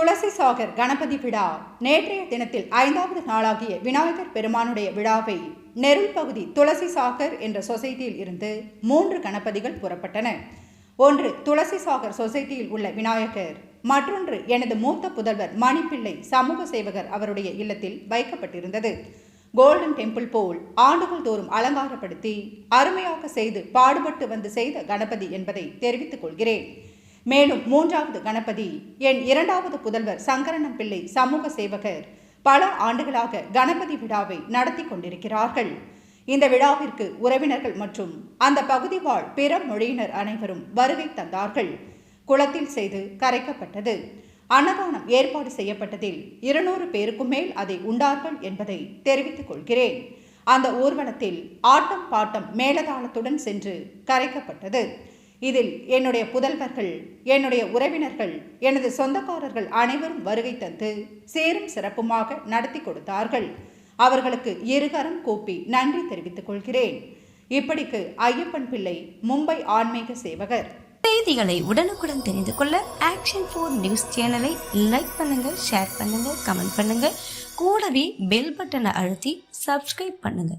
துளசி சாகர் கணபதி விழா. நேற்றைய தினத்தில் ஐந்தாவது நாளாகிய விநாயகர் பெருமானுடைய விழாவை நெருள் பகுதி துளசி சாகர் என்ற சொசைட்டியில் இருந்து மூன்று கணபதிகள் புறப்பட்டன. ஒன்று துளசி சாகர் சொசைட்டியில் உள்ள விநாயகர் மற்றொன்று எனது மூத்த புதல்வர் மணிப்பிள்ளை சமூக சேவகர் அவருடைய இல்லத்தில் வைக்கப்பட்டிருந்தது. கோல்டன் டெம்பிள் போல் ஆண்டுகள் தோறும் அலங்காரப்படுத்தி அருமையாக செய்து பாடுபட்டு வந்து செய்த கணபதி என்பதை தெரிவித்துக் கொள்கிறேன். மேலும் மூன்றாவது கணபதி என் இரண்டாவது புதல்வர் சங்கரனம் பிள்ளை சமூக சேவகர். பல ஆண்டுகளாக கணபதி விழாவை நடத்தி கொண்டிருக்கிறார்கள். இந்த விழாவிற்கு உறவினர்கள் மற்றும் அந்த பகுதி வாழ் பிற மொழியினர் அனைவரும் வருகை தந்தார்கள். குளத்தில் செய்து கரைக்கப்பட்டது. அன்னதானம் ஏற்பாடு செய்யப்பட்டதில் இருநூறு பேருக்கும் மேல் அதை உண்டார்கள் என்பதை தெரிவித்துக் கொள்கிறேன். அந்த ஊர்வலத்தில் ஆட்டம் பாட்டம் மேலதாளத்துடன் சென்று கரைக்கப்பட்டது. இதில் என்னுடைய புதல்வர்கள் என்னுடைய உறவினர்கள் எனது சொந்தக்காரர்கள் அனைவரும் வருகை தந்து சேரும் சிறப்புமாக நடத்தி கொடுத்தார்கள். அவர்களுக்கு இருகரம் கூப்பி நன்றி தெரிவித்துக் கொள்கிறேன். இப்படிக்கு ஐயப்பன் பிள்ளை மும்பை ஆன்மீக சேவகர். செய்திகளை உடனுக்குடன் தெரிந்து கொள்ள ஆக்ஷன் ஃபோர் நியூஸ் சேனலை லைக் பண்ணுங்க ஷேர் பண்ணுங்க கமெண்ட் பண்ணுங்க. கூடவே பெல் பட்டனை அழுத்தி சப்ஸ்கிரைப் பண்ணுங்க.